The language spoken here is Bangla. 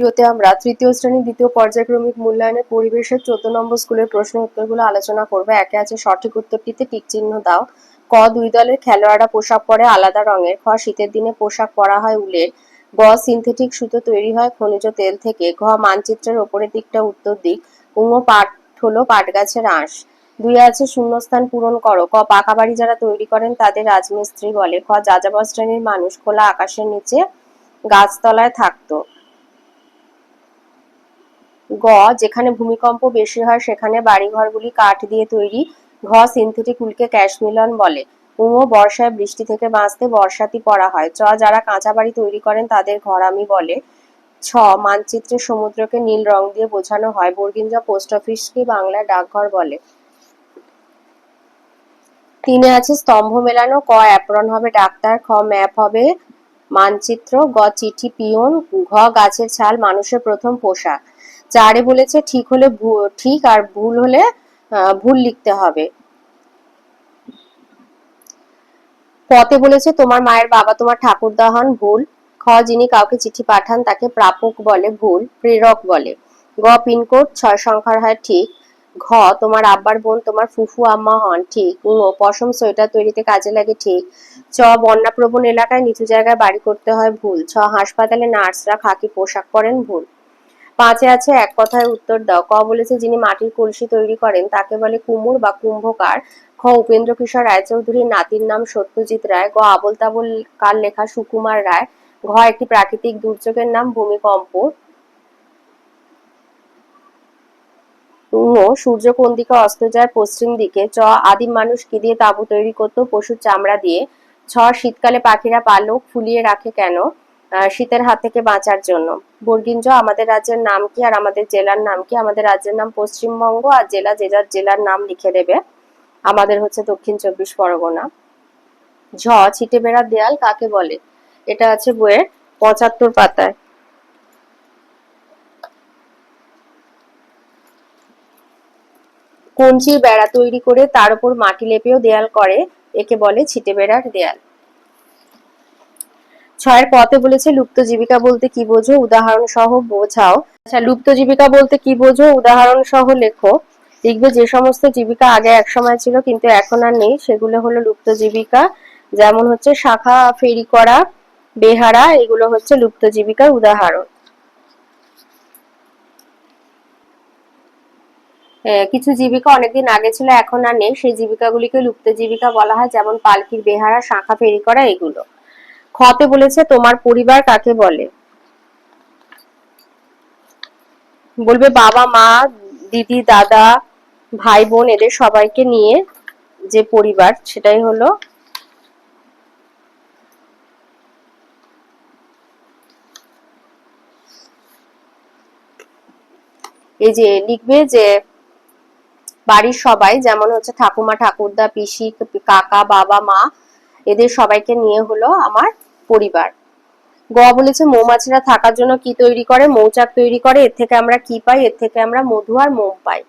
ভিডিওতে আমরা তৃতীয় শ্রেণির দ্বিতীয় পর্যায়ক্রমিক মূল্যায়নের পরিবেশের চোদ্দ নম্বর স্কুলের প্রশ্ন উত্তরগুলো আলোচনা করবে। একে আছে সঠিক উত্তরটিতে টিক চিহ্ন দাও। ক, দুই দলের খেলোয়াড়রা পোশাক পরে আলাদা রঙের। খ, শীতের দিনে পোশাক পরা হয় উলের। গ, সিনথেটিক সুতো তৈরি হয় খনিজ তেল থেকে। ঘ, মানচিত্রের ওপরের দিকটা উত্তর দিক। উঙ পাট হলো পাট গাছের আঁশ। দুই আছে শূন্যস্থান পূরণ করো। ক, পাকা বাড়ি যারা তৈরি করেন তাদের রাজমিস্ত্রি বলে। খ, যাযাবর শ্রেণির মানুষ খোলা আকাশের নিচে গাছতলায় থাকতো। গ, যেখানে ভূমিকম্প বেশি হয় সেখানে বাড়িঘরগুলি কাঠ দিয়ে তৈরি, ঘ, সিনথেটিক উলকে ক্যাশমিলন বলে। উঙ বর্ষায় বৃষ্টি থেকে বাঁচতে বর্ষাতি পড়া হয়। চ, যারা কাঁচা বাড়ি তৈরি করেন তাদের ঘরামি বলে। ছ, মানচিত্রে সমুদ্রকে নীল রং দিয়ে বোঝানো হয় বর্গিঞ্জা পোস্ট অফিসকে বাংলায় ডাকঘর বলে। তিনে আছে স্তম্ভ মেলানো, ক, অ্যাপ্রন হবে ডাক্তার, খ, ম্যাপ হবে মানচিত্র, গ, চিঠি পিয়ন ঘ, গাছের ছাল, মানুষের প্রথম পোশাক চারে বলেছে ঠিক হলে ঠিক আর ভুল হলে ভুল লিখতে হবে। পথে বলেছে, তোমার মায়ের বাবা তোমার ঠাকুরদা হন ভুল। খ, যিনি কাউকে চিঠি পাঠান তাকে প্রাপক বলে ভুল, প্রেরক বলে। গ, পিনকোড, ছয় সংখ্যার হয় ঠিক। ঘ, তোমার আব্বার বোন তোমার ফুফু আম্মা হন ঠিক। ঙ, পশম সোয়েটার তৈরিতে কাজে লাগে ঠিক। চ, বন্যাপ্রবণ এলাকায় নিচু জায়গায় বাড়ি করতে হয় ভুল। ছ, হাসপাতালে নার্সরা খাকি পোশাক পরেন ভুল। পাঁচে আছে, এক কথায় উত্তর দাও। ক বলেছে, যিনি মাটির কলসি তৈরি করেন, তাকে বলে কুমুর বা কুম্ভকার। খ, উপেন্দ্র কিশোর রায়চৌধুরীর নাতির নাম সত্যজিৎ রায়। গ, আবল তাবল কার লেখা সুকুমার রায়। ঘ, একটি প্রাকৃতিক দুর্যোগের নাম ভূমিকম্প সূর্য কোন দিকে অস্ত যায়, পশ্চিম দিকে। চ আদিম মানুষ কি দিয়ে তাঁবু তৈরি করতো, পশুর চামড়া দিয়ে। ছ, শীতকালে পাখিরা পালক ফুলিয়ে রাখে কেন? শীতের হাত থেকে বাঁচার জন্য। বর্গিঞ্জ আমাদের রাজ্যের নাম কি? আর আমাদের জেলার নাম কি? আমাদের রাজ্যের নাম পশ্চিমবঙ্গ, আর জেলা যে যার জেলার নাম লিখে দেবে। আমাদের হচ্ছে দক্ষিণ চব্বিশ পরগনা। ঝ, ছিটে বেড়া দেয়াল কাকে বলে? এটা আছে বইয়ের পঁচাত্তর পাতায়। কঞ্চির বেড়া তৈরি করে তার উপর মাটি লেপেও দেয়াল করে, একে বলে ছিটে বেড়ার দেয়াল। ছয়ের পথে বলেছে, লুপ্ত জীবিকা বলতে কি বোঝো? উদাহরণ সহ বোঝাও। আচ্ছা লুপ্ত জীবিকা বলতে কি বোঝো? উদাহরণ সহ লেখো। দেখবে যে সমস্ত জীবিকা আগে এক সময় ছিল, কিন্তু এখন আর নেই। সেগুলো হলো লুপ্ত জীবিকা, যেমন হচ্ছে শাখা ফেরি করা, বেহারা, এগুলো হচ্ছে লুপ্ত জীবিকার উদাহরণ। কিছু জীবিকা অনেকদিন আগে ছিল, এখন আর নেই। সেই জীবিকাগুলিকে লুপ্ত জীবিকা বলা হয়, যেমন পালকির বেহারা, শাখা ফেরি করা, এগুলো। খতে বলেছে, তোমার পরিবার কাকে বলে? বলবে বাবা, মা, দিদি, দাদা, ভাই, বোন, এদের সবাইকে নিয়ে যে পরিবার, সেটাই হলো এই যে লিখবে যে বাড়ির সবাই, যেমন হচ্ছে ঠাকুমা, ঠাকুরদা, পিসি, কাকা, বাবা, মা, এদের সবাইকে নিয়ে হলো আমার পরিবার। গ বলেছে, মৌমাছিরা থাকার জন্য কি তৈরি করে? মৌচাক তৈরি করে? এর থেকে আমরা কি পাই? এর থেকে আমরা মধু আর মোম পাই।